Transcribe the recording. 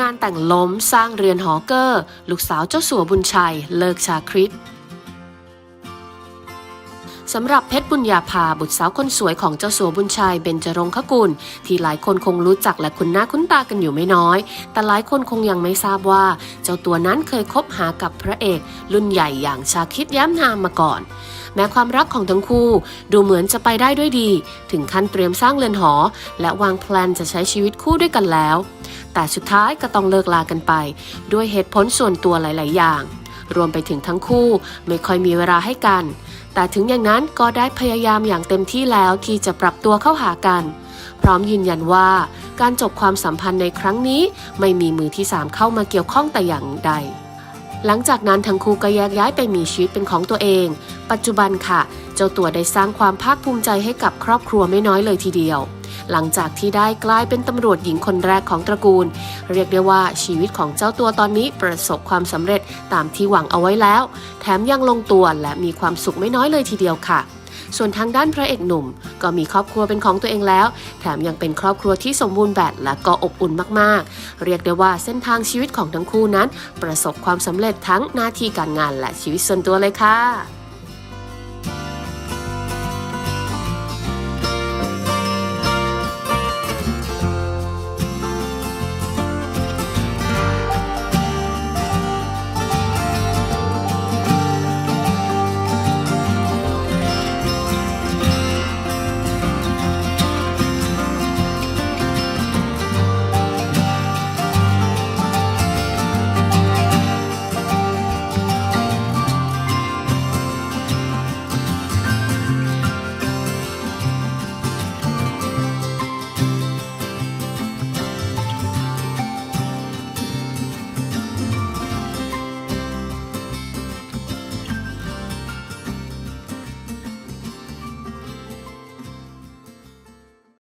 งานแต่งล้มสร้างเรือนหอเกอร์ ลูกสาวเจ้าสัวบุญชัย เลิกชาคริตสำหรับเพชรบุญญาภาบุตรสาวคนสวยของเจ้าสัวบุญชัยเบญจรงคกุล ที่หลายคนคงรู้จักและคุ้นหน้าคุ้นตากันอยู่ไม่น้อย แต่หลายคนคงยังไม่ทราบว่า เจ้าตัวนั้นเคยคบหากับพระเอก รุ่นใหญ่อย่างชาคิดย้มนามมาก่อน แม้ความรักของทั้งคู่ดูเหมือนจะไปได้ด้วยดี ถึงขั้นเตรียมสร้างเรือนหอ และวางแพลนจะใช้ชีวิตคู่ด้วยกันแล้ว แต่สุดท้ายก็ต้องเลิกลากันไป ด้วยเหตุผลส่วนตัวหลาย ๆ อย่าง รวมไปถึงทั้งคู่ไม่ค่อยมีเวลาให้กัน แต่ถึงอย่างนั้นก็ได้พยายามอย่างเต็มที่แล้วที่จะปรับตัวเข้าหากัน พร้อมยืนยันว่าการจบความสัมพันธ์ในครั้งนี้ไม่มีมือที่สามเข้ามาเกี่ยวข้องแต่อย่างใดหลังจากนั้นทั้งคู่ก็แยกย้ายไปมีชีวิตเป็นของตัวเอง ปัจจุบันค่ะ เจ้าตัวได้สร้างความภาคภูมิใจให้กับครอบครัวไม่น้อยเลยทีเดียว หลังจากที่ได้กลายเป็นตำรวจหญิงคนแรกของตระกูล เรียกได้ว่าชีวิตของเจ้าตัวตอนนี้ประสบความสำเร็จตามที่หวังเอาไว้แล้ว แถมยังลงตัวและมีความสุขไม่น้อยเลยทีเดียวค่ะส่วนทางด้านพระเอกหนุ่ม ก็มีครอบครัวเป็นของตัวเองแล้ว แถมยังเป็นครอบครัวที่สมบูรณ์แบบและก็อบอุ่นมากๆ เรียกได้ว่าเส้นทางชีวิตของทั้งคู่นั้น ประสบความสำเร็จทั้งหน้าที่การงานและชีวิตส่วนตัวเลยค่ะ